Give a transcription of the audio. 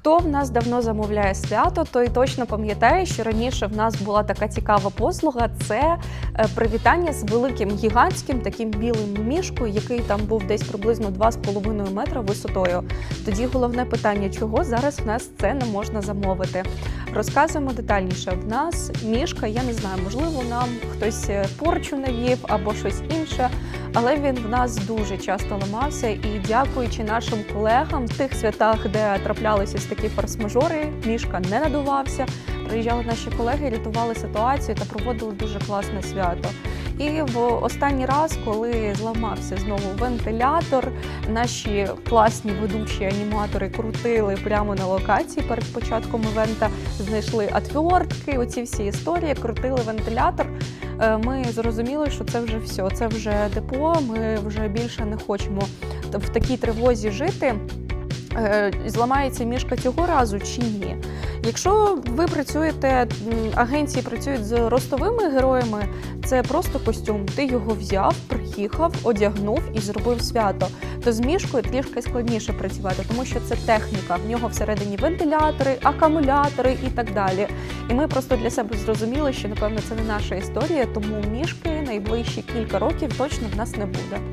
Хто в нас давно замовляє свято, той точно пам'ятає, що раніше в нас була така цікава послуга це е, привітання з великим гігантським таким білим мішкою, який там був десь приблизно 2,5 метра висотою. Тоді головне питання, чого зараз в нас це не можна замовити. Розказуємо детальніше. В нас мішка, я не знаю, можливо, нам хтось е, порчу навів або щось інше, але він в нас дуже часто ламався. І дякуючи нашим колегам в тих святах, де траплялися такі форс-мажори, мішка не надувався. Приїжджали наші колеги, рятували ситуацію та проводили дуже класне свято. І в останній раз, коли зламався знову вентилятор, наші класні ведучі аніматори крутили прямо на локації перед початком івента, знайшли отвертки, оці всі історії, крутили вентилятор. Е, Ми зрозуміли, що це вже все, це вже депо. Ми вже більше не хочемо в такій тривозі жити. Е, Зламається мішка цього разу чи ні? Якщо ви працюєте, агенції працюють з ростовими героями, це просто костюм. Ти його взяв, приїхав, одягнув і зробив свято. То з мішкою трішки складніше працювати, тому що це техніка. В нього всередині вентилятори, акумулятори і так далі. І ми просто для себе зрозуміли, що напевно це не наша історія, тому мішки найближчі кілька років точно в нас не буде.